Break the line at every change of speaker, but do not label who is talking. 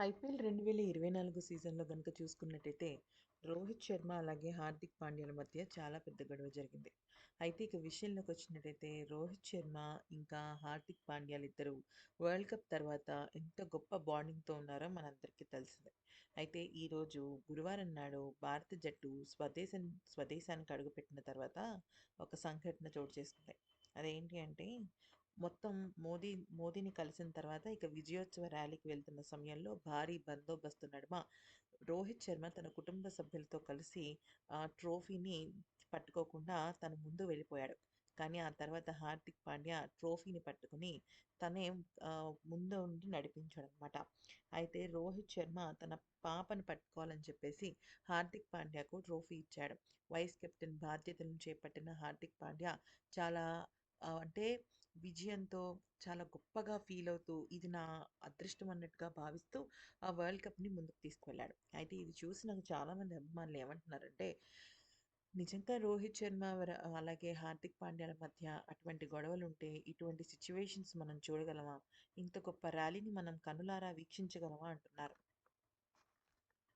IPL రెండు వేల ఇరవై నాలుగు సీజన్‌లో గనుక చూసుకున్నట్టయితే, రోహిత్ శర్మ అలాగే హార్దిక్ పాండ్యాల మధ్య చాలా పెద్ద గొడవ జరిగింది. అయితే ఇక విషయంలోకి వచ్చినట్టయితే రోహిత్ శర్మ ఇంకా హార్దిక్ పాండ్యాలు ఇద్దరు వరల్డ్ కప్ తర్వాత ఎంత గొప్ప బాండింగ్‌తో ఉన్నారో మనందరికీ తెలిసిందే. అయితే ఈరోజు గురువారం నాడు భారత జట్టు స్వదేశం స్వదేశానికి అడుగుపెట్టిన తర్వాత ఒక సంఘటన చోటు చేసుకుంది. అదేంటి అంటే మొత్తం మోదీ మోదీని కలిసిన తర్వాత ఇక విజయోత్సవ ర్యాలీకి వెళ్తున్న సమయంలో భారీ బందోబస్తు నడుమ రోహిత్ శర్మ తన కుటుంబ సభ్యులతో కలిసి ఆ ట్రోఫీని పట్టుకోకుండా తన ముందు వెళ్ళిపోయాడు. కానీ ఆ తర్వాత హార్దిక్ పాండ్యా ట్రోఫీని పట్టుకుని తనే ముందు ఉండి నడిపించాడనమాట. అయితే రోహిత్ శర్మ తన పాపను పట్టుకోవాలని చెప్పేసి హార్దిక్ పాండ్యాకు ట్రోఫీ ఇచ్చాడు. వైస్ కెప్టెన్ బాధ్యతలను చేపట్టిన హార్దిక్ పాండ్యా చాలా అంటే విజయంతో చాలా గొప్పగా ఫీల్ అవుతూ ఇది నా అదృష్టం అన్నట్టుగా భావిస్తూ ఆ వరల్డ్ కప్‌ని ముందుకు తీసుకువెళ్ళాడు. అయితే ఇది చూసి నాకు చాలామంది అభిమానులు ఏమంటున్నారంటే, నిజంగా రోహిత్ శర్మ అలాగే హార్దిక్ పాండ్యాల మధ్య అటువంటి గొడవలు ఉంటే ఇటువంటి సిచ్యువేషన్స్ మనం చూడగలమా? ఇంత గొప్ప ర్యాలీని మనం కనులారా వీక్షించగలమా? అంటున్నారు.